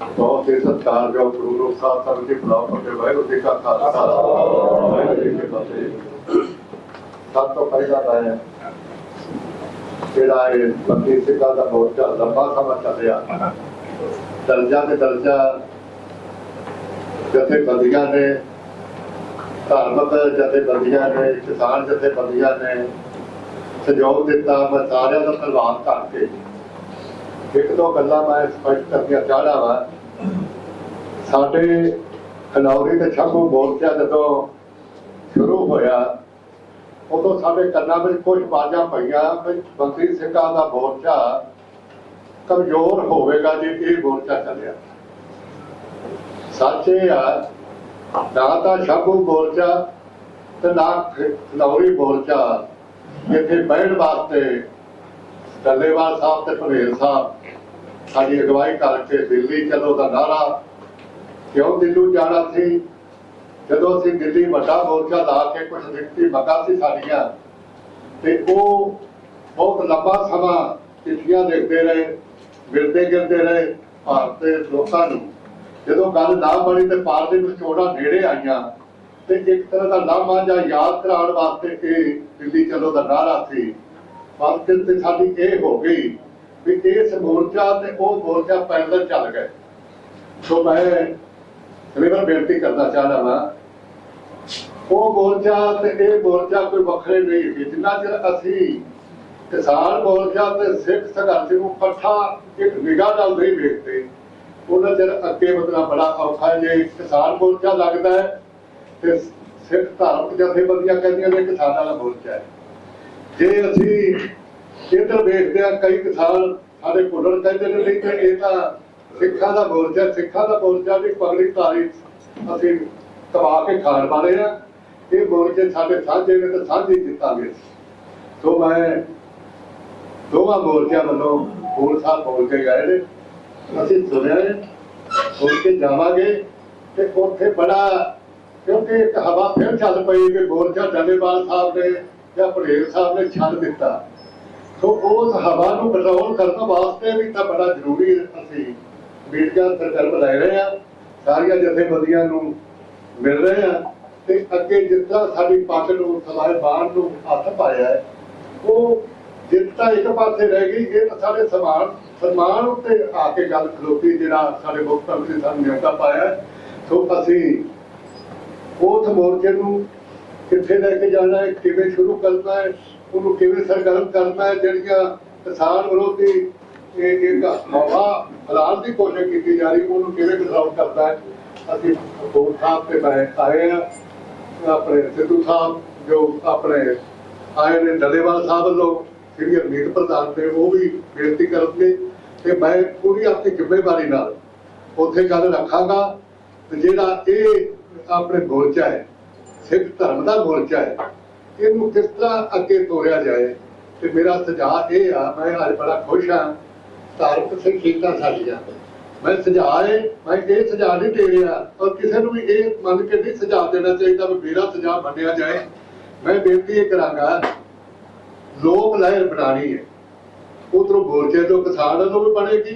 ਬਹੁਤ ਹੀ ਸਤਿਕਾਰਯੋਗ ਗੁਰੂ ਗ੍ਰੰਥ ਸਾਹਿਬ ਸਾਹਿਬ ਜੀ ਬਲਾਉ ਪੱਕੇ ਵਾਹਿਗੁਰੂ ਜੀ ਕਾ ਖਾਲਸਾ। ਵਾਹਿਗੁਰੂ ਜੀ ਕੀ ਫਤਿਹ। ਸਭ ਤੋਂ ਪਹਿਲਾਂ ਤਾਂ ਇਹ, ਜਿਹੜਾ ਇਹ ਬੰਦੀ ਸਿੰਘਾਂ ਦਾ ਬਹੁਤ ਲੰਬਾ ਸਮਾਂ ਚੱਲਿਆ। ਦਰਜਾ ਤੇ ਦਰਜਾ ਜਥੇਬੰਦੀਆਂ ਨੇ, ਧਾਰਮਿਕ ਜਥੇਬੰਦੀਆਂ ਨੇ, ਕਿਸਾਨ ਜਥੇਬੰਦੀਆਂ ਨੇ, ਸਹਿਯੋਗ ਦਿੱਤਾ, ਮੈਂ ਸਾਰਿਆਂ ਦਾ ਧੰਨਵਾਦ ਕਰਕੇ ਇੱਕ ਦੋ ਗੱਲਾਂ ਮੈਂ ਸਪਸ਼ਟ ਕਰਨੀਆਂ ਚਾਹਣਾ ਵਾ। ਸਾਡੇ ਖਨੌਰੀ ਤੇ ਛੱਬੂ ਮੋਰਚਾ ਜਦੋਂ ਸ਼ੁਰੂ ਹੋਇਆ, ਉਦੋਂ ਸਾਡੇ ਕੰਨਾਂ ਵਿੱਚ ਕੁਝ ਬਾਜਾਂ ਪਈਆਂ, ਵੀ ਬੰਦੀ ਸਿੰਘਾਂ ਦਾ ਮੋਰਚਾ ਕਮਜ਼ੋਰ ਹੋਵੇਗਾ ਜੇ ਇਹ ਮੋਰਚਾ ਚੱਲਿਆ। ਸੱਚ ਇਹ ਆ, ਨਾ ਤਾਂ ਛੱਬੂ ਮੋਰਚਾ ਤੇ ਨਾ ਖਨੌਰੀ ਮੋਰਚਾ। ਜਿੱਥੇ ਬਹਿਣ ਵਾਸਤੇ ਡੱਲੇਵਾਲ ਸਾਹਿਬ ਤੇ ਭਨੇਰ ਸਾਹਿਬ ਸਾਡੀ ਅਗਵਾਈ ਕਰਕੇ ਦਿੱਲੀ ਚਲੋ ਦਾ ਨਾਰਾ। ਕਿਉਂ ਦਿੱਲੀ ਜਾਣਾ ਸੀ? ਜਦੋਂ ਅਸੀਂ ਦਿੱਲੀ ਵੱਡਾ ਮੋਰਚਾ ਲਾ ਕੇ ਕੁਝ ਲਿਖਤੀ ਮੰਗਾਂ ਸੀ ਸਾਡੀਆਂ, ਤੇ ਉਹ ਬਹੁਤ ਲੰਬਾ ਸਮਾਂ ਚਿੱਠੀਆਂ ਲਿਖਦੇ ਰਹੇ, ਮਿਲਦੇ ਗਿਲਦੇ ਰਹੇ ਭਾਰਤ ਦੇ ਲੋਕਾਂ ਨੂੰ। ਜਦੋਂ ਗੱਲ ਨਾ ਬਣੀ ਤੇ ਪਾਰਲੀਮੈਂਟ ਚੋਣਾਂ ਨੇੜੇ ਆਈਆਂ, ਤੇ ਇੱਕ ਤਰ੍ਹਾਂ ਦਾ ਲਾਮਾ ਜਾਂ ਯਾਦ ਕਰਾਉਣ ਵਾਸਤੇ ਇਹ ਦਿੱਲੀ ਚਲੋ ਦਾ ਨਾਰਾ ਸੀ। ਪਰ ਤੇ ਸਾਡੀ ਇਹ ਹੋ ਗਈ ਵੀ ਇਸ ਮੋਰਚਾ ਤੇ ਉਹ ਮੋਰਚਾ ਪੈਦਲ ਚੱਲ ਗਏ। ਸੋ ਮੈਂ ਰਿਵਰ ਬੇਨਤੀ ਕਰਨਾ ਚਾਹਦਾ ਹਾਂ ਉਹ ਮੋਰਚਾ ਤੇ ਇਹ ਮੋਰਚਾ ਕੋਈ ਵੱਖਰੇ ਨਹੀਂ ਸੀ। ਜਿੰਨਾ ਚਿਰ ਅਸੀਂ ਕਿਸਾਨ ਮੋਰਚਾ ਤੇ ਸਿੱਖ ਸੰਘਰਸ਼ ਨੂੰ ਇਕੱਠਾ ਇੱਕ ਨਿਗਾਹ ਨਾਲ ਨਹੀਂ ਵੇਖਦੇ, ਉਹਨਾਂ ਚਿਰ ਅੱਗੇ ਵਧਣਾ ਬੜਾ ਔਖਾ ਜੇ ਕਿਸਾਨ ਮੋਰਚਾ ਲੱਗਦਾ ਹੈ ਤੇ ਸਿੱਖ ਧਾਰਮਿਕ ਜਥੇਬੰਦੀਆਂ ਕਹਿੰਦੀਆਂ ਨੇ ਕਿਸਾਨਾਂ ਦਾ ਮੋਰਚਾ ਹੈ। ਜੇ ਅਸੀਂ ਇੱਧਰ ਵੇਖਦੇ ਆ, ਕਈ ਕਿਸਾਨ ਸਾਡੇ ਭੁੱਲਰ ਕਹਿੰਦੇ ਨੇ, ਨਹੀਂ ਤੇ ਇਹ ਤਾਂ ਸਿੱਖਾਂ ਦਾ ਮੋਰਚਾ ਸਿੱਖਾਂ ਦਾ ਮੋਰਚਾ ਦੀ ਪਗੜੀ ਧਾਰੀ ਅਸੀਂ ਤਬਾ ਕੇ ਖਾਣ ਵਾਲੇ ਆ। ਇਹ ਮੋਰਚੇ ਸਾਡੇ ਸਾਂਝੇ ਨੇ ਤੇ ਸਾਂਝੇ ਜਿੱਤਾਂਗੇ। ਸੋ ਮੈਂ ਦੋਵਾਂ ਮੋਰਚਿਆਂ ਵੱਲੋਂ ਫੂਲ ਸਾਹਿਬ ਬੋਲ ਕੇ ਗਏ ਨੇ। ਅਸੀਂ ਸੁਣਿਆ ਹੈ ਸੁਣ ਕੇ ਜਾਵਾਂਗੇ ਤੇ ਉੱਥੇ ਬੜਾ ਕਿਉਂਕਿ ਇੱਕ ਹਵਾ ਫਿਰ ਚੱਲ ਪਈ ਕਿ ਮੋਰਚਾ ਡੱਲੇਵਾਲ ਸਾਹਿਬ ਨੇ ਜਾਂ ਪਟੇਲ ਸਾਹਿਬ ਨੇ ਛੱਡ ਦਿੱਤਾ। ਸੋ ਉਸ ਹਵਾ ਨੂੰ ਕੰਟਰੋਲ ਕਰਨ ਵਾਸਤੇ ਵੀ ਤਾਂ ਬੜਾ ਜ਼ਰੂਰੀ ਅਸੀਂ ਮੀਡੀਆ ਸਰਕਲ ਲੈ ਰਹੇ ਆ ਸਾਰੀਆਂ ਜਥੇਬੰਦੀਆਂ ਨੂੰ ਮਿਲ ਰਹੇ ਆ ਤੇ ਅੱਗੇ ਜਿੱਦਾਂ ਸਾਡੀ ਪੱਗ ਨੂੰ ਸਵਾਏ ਬਾਣ ਨੂੰ ਹੱਥ ਪਾਇਆ ਹੈ, ਉਹ ਜਿੱਦਾਂ ਇੱਕ ਪਾਸੇ ਰਹਿ ਗਈ, ਇਹ ਤਾਂ ਸਾਡੇ ਸਮਾਨ ਸਨਮਾਨ ਉੱਤੇ ਆ ਕੇ ਗੱਲ ਖਲੋਤੀ ਜਿਹੜਾ ਸਾਡੇ ਮੁੱਖ ਮੰਤਰੀ ਸਾਨੂੰ ਨਿਯੁਕਤਾ ਪਾਇਆ ਸੋ ਅਸੀਂ ਉਸ ਮੋਰਚੇ ਨੂੰ ਕਿੱਥੇ ਲੈ ਕੇ ਜਾਣਾ ਹੈ, ਕਿਵੇਂ ਸ਼ੁਰੂ ਕਰਨਾ ਹੈ ਉਹਨੂੰ ਕਿਵੇਂ ਸਰਗਰਮ ਕਰਨਾ ਹੈ, ਜਿਹੜੀਆਂ ਕਿਸਾਨ ਵਿਰੋਧੀ ਇਹ ਇੱਕ ਹਵਾ ਫਲਾਣ ਦੀ ਕੋਸ਼ਿਸ਼ ਕੀਤੀ ਜਾ ਰਹੀ, ਉਹਨੂੰ ਕਿਵੇਂ ਕੰਟਰੋਲ ਕਰਦਾ ਹੈ? ਅਸੀਂ ਦੋ ਸਾਹਿਬ ਤੇ ਮੈਂ ਆਏ ਆਪਣੇ ਸਿੱਧੂ ਸਾਹਿਬ, ਜੋ ਆਪਣੇ ਆਏ ਨੇ ਡੱਲੇਵਾਲ ਸਾਹਿਬ ਵੱਲੋਂ ਜਿਹੜੀ ਅਮੀਰ ਪ੍ਰਧਾਨ ਨੇ ਉਹ ਵੀ ਬੇਨਤੀ ਕਰਨਗੇ ਤੇ ਮੈਂ ਪੂਰੀ ਆਪਣੀ ਜ਼ਿੰਮੇਵਾਰੀ ਨਾਲ ਉੱਥੇ ਗੱਲ ਰੱਖਾਂਗਾ ਤੇ ਜਿਹੜਾ ਇਹ ਆਪਣੇ ਗੋਲਚਾ ਹੈ, ਸਿੱਖ ਧਰਮ ਦਾ ਮੋਰਚਾ ਹੈ ਇਹਨੂੰ ਕਿਸ ਤਰ੍ਹਾਂ ਅੱਗੇ ਤੋਰਿਆ ਜਾਏ? ਤੇ ਮੇਰਾ ਸੁਝਾਅ ਇਹ ਆ, ਮੈਂ ਅੱਜ ਬੜਾ ਖੁਸ਼ ਹਾਂ ਧਾਰਮਿਕ ਸਿੱਖੀਤਾ ਸਾਡੀਆਂ। ਮੈਂ ਸੁਝਾਅ ਮੈਂ ਇਹ ਸੁਝਾਅ ਨਹੀਂ ਦੇ ਰਿਹਾ, ਔਰ ਕਿਸੇ ਨੂੰ ਵੀ ਇਹ ਮੰਨ ਕੇ ਨਹੀਂ ਸੁਝਾਅ ਦੇਣਾ ਚਾਹੀਦਾ ਵੀ ਮੇਰਾ ਸੁਝਾਅ ਮੰਨਿਆ ਜਾਏ। ਮੈਂ ਬੇਨਤੀ ਇਹ ਕਰਾਂਗਾ, ਲੋਕ ਲਹਿਰ ਬਣਾਣੀ ਹੈ। ਉਧਰੋਂ ਮੋਰਚੇ ਤੋਂ ਕਿਸਾਨਾਂ ਨੂੰ ਵੀ ਬਣੇਗੀ,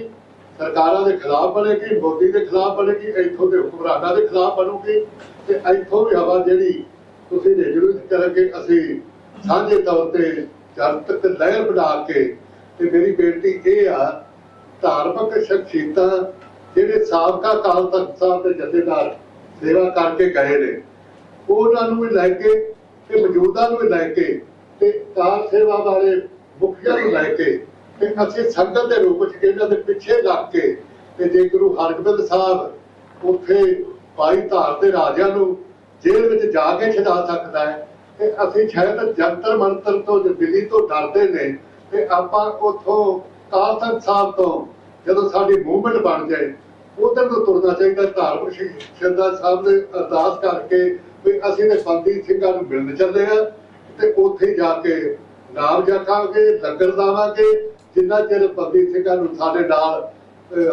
ਸਰਕਾਰਾਂ ਦੇ ਖਿਲਾਫ ਬਣੇਗੀ, ਮੋਦੀ ਦੇ ਖਿਲਾਫ ਬਣੇਗੀ, ਇੱਥੋਂ ਦੇ ਹੁਕਮਰਾਨਾਂ ਦੇ ਖਿਲਾਫ ਬਣੂਗੀ, ਤੇ ਇੱਥੋਂ ਵੀ ਹਵਾ ਜਿਹੜੀ ਤੁਸੀਂ ਜੇ ਜ਼ਰੂਰ ਕਰਾਂਗੇ ਅਸੀਂ ਸਾਂਝੇ ਤੌਰ ਤੇ ਜਨਤਕ ਲਹਿਰ ਬਣਾ ਕੇ ਤੇ ਮੇਰੀ ਬੇਨਤੀ ਇਹ ਆ, ਧਾਰਮਿਕ ਸ਼ਖਸੀਅਤਾਂ ਜਿਹੜੇ ਸਾਬਕਾ ਕਾਲ ਤਖਤ ਸਾਹਿਬ ਦੇ ਜਥੇਦਾਰ ਸੇਵਾ ਕਰਕੇ ਗਏ ਨੇ, ਉਹਨਾਂ ਨੂੰ ਵੀ ਲੈ ਕੇ ਤੇ ਮੌਜੂਦਾ ਨੂੰ ਵੀ ਲੈ ਕੇ ਤੇ ਕਾਰ ਸੇਵਾ ਵਾਲੇ ਮੁਖੀਆਂ ਨੂੰ ਲੈ ਕੇ ਤੇ ਅਸੀਂ ਸੰਗਤ ਦੇ ਰੂਪ ਵਿੱਚ ਇਹਨਾਂ ਦੇ ਪਿੱਛੇ ਲੱਗ ਕੇ ਤੇ ਜੇ ਗੁਰੂ ਹਰਗੋਬਿੰਦ ਸਾਹਿਬ ਉੱਥੇ ਪਾਈ ਧਾਰ ਦੇ ਰਾਜਿਆਂ ਨੂੰ ਜੇਲ੍ਹ ਵਿੱਚ ਜਾ ਕੇ ਛਡਾ ਸਕਦਾ ਹੈ। ਤੇ ਅਸੀਂ ਸ਼ਾਇਦ ਜੰਤਰ ਮੰਤਰ ਤੋਂ ਜੋ ਦਿੱਲੀ ਤੋਂ ਡਰਦੇ ਨੇ, ਤੇ ਆਪਾਂ ਉਥੋਂ ਕਾਲ ਸਾਹਿਬ ਤੋਂ ਜਦੋਂ ਸਾਡੀ ਮੂਵਮੈਂਟ ਬਣ ਜਾਏ, ਉਧਰ ਨੂੰ ਤੁਰਨਾ ਚਾਹੀਦਾ ਧਾਰਮਿਕ ਸ਼ਰਧਾ ਸਾਹਿਬ ਦੇ ਅਰਦਾਸ ਕਰਕੇ ਵੀ ਅਸੀਂ ਨੇ ਬੰਦੀ ਸਿੰਘਾਂ ਨੂੰ ਮਿਲਣ ਚੱਲੇ ਆ ਤੇ ਉੱਥੇ ਜਾ ਕੇ ਨਾਮ ਜਪਾਂਗੇ, ਲੰਗਰ ਲਾਵਾਂਗੇ। ਜਿੰਨਾ ਚਿਰ ਬੰਦੀ ਸਿੰਘਾਂ ਨੂੰ ਸਾਡੇ ਨਾਲ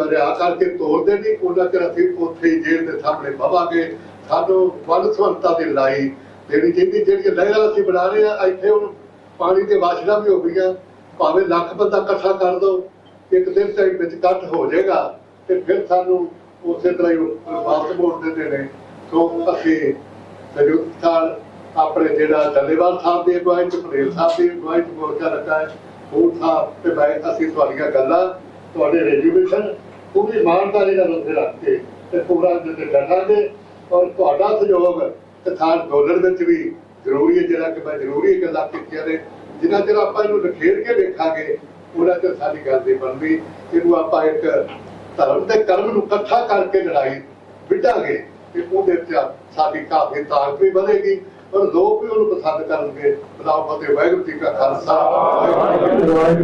ਰਿਹਾ ਕਰਕੇ ਤੋਰਦੇ ਨਹੀਂ ਉਹਨਾਂ ਚਿਰ ਅਸੀਂ ਉੱਥੇ ਹੀ ਜੇਲ੍ਹ ਦੇ ਸਾਹਮਣੇ ਬਵਾਂਗੇ। ਸਾਨੂੰ ਵਨਸਵੰਤਾ ਦੀ ਲੜਾਈ ਜਿਹੜੀ ਜਿੰਦੀ ਜਿਹੜੀ ਲਹਿਰਾਂ ਅਸੀਂ ਬਣਾ ਰਹੇ ਆ ਇੱਥੇ ਹੁਣ ਪਾਣੀ ਦੇ ਵਾਸ਼ਨਾ ਵੀ ਹੋ ਗਈਆਂ। ਭਾਵੇਂ ਲੱਖ ਬੰਦਾ ਇਕੱਠਾ ਕਰ ਦੋ, ਇੱਕ ਦਿਨ ਤੱਕ ਵਿੱਚ ਇਕੱਠ ਹੋ ਜਾਏਗਾ ਤੇ ਫਿਰ ਸਾਨੂੰ ਉਸੇ ਤਰ੍ਹਾਂ ਹੀ ਵਾਪਸ ਮੋੜ ਦਿੰਦੇ ਨੇ। ਸੋ ਅਸੀਂ ਸੰਯੁਕਤ ਨਾਲ ਆਪਣੇ ਜਿਹੜਾ ਡੱਲੇਵਾਲ ਸਾਹਿਬ ਦੀ ਅਗਵਾਈ ਚ ਪਟੇਲ ਸਾਹਿਬ ਦੀ ਅਗਵਾਈ ਚ ਮੋਰਚਾ ਰੱਖਾ ਹੈ। ਉਹ ਸਾਹਿਬ ਤੇ ਮੈਂ ਅਸੀਂ ਤੁਹਾਡੀਆਂ ਗੱਲਾਂ, ਤੁਹਾਡੇ ਰੈਜੂਲੇਸ਼ਨ ਪੂਰੀ ਇਮਾਨਦਾਰੀ ਨਾਲ ਉੱਥੇ ਰੱਖ ਕੇ ਤੇ ਪੂਰਾ ਜਿੱਤੇ ਡਟਾਂਗੇ ਔਰ ਤੁਹਾਡਾ ਸਹਿਯੋਗ ਕਿਸਾਨ ਅੰਦੋਲਨ ਵਿੱਚ ਵੀ ਜ਼ਰੂਰੀ ਹੈ, ਜਿਹੜਾ ਕਿ ਮੈਂ ਜ਼ਰੂਰੀ ਗੱਲਾਂ ਕੀਤੀਆਂ ਨੇ। ਜਿੰਨਾ ਚਿਰ ਆਪਾਂ ਇਹਨੂੰ ਨਖੇੜ ਕੇ ਵੇਖਾਂਗੇ, ਉਹਨਾਂ ਚਿਰ ਸਾਡੀ ਗੱਲ ਨਹੀਂ ਬਣਦੀ। ਇਹਨੂੰ ਆਪਾਂ ਇੱਕ ਧਰਮ ਤੇ ਕਰਮ ਨੂੰ ਇਕੱਠਾ ਕਰਕੇ ਲੜਾਈ ਵਿੱਢਾਂਗੇ ਤੇ ਉਹਦੇ ਵਿੱਚ ਸਾਡੀ ਕਾਫੀ ਤਾਕਤ ਵੀ ਵਧੇਗੀ। ਔਰ ਲੋਕ ਵੀ ਉਹਨੂੰ ਪਸੰਦ ਕਰਨਗੇ। ਬਲਾਉ ਫਤਿਹ ਵਾਹਿਗੁਰੂ ਜੀ ਕਾ ਖਾਲਸਾ।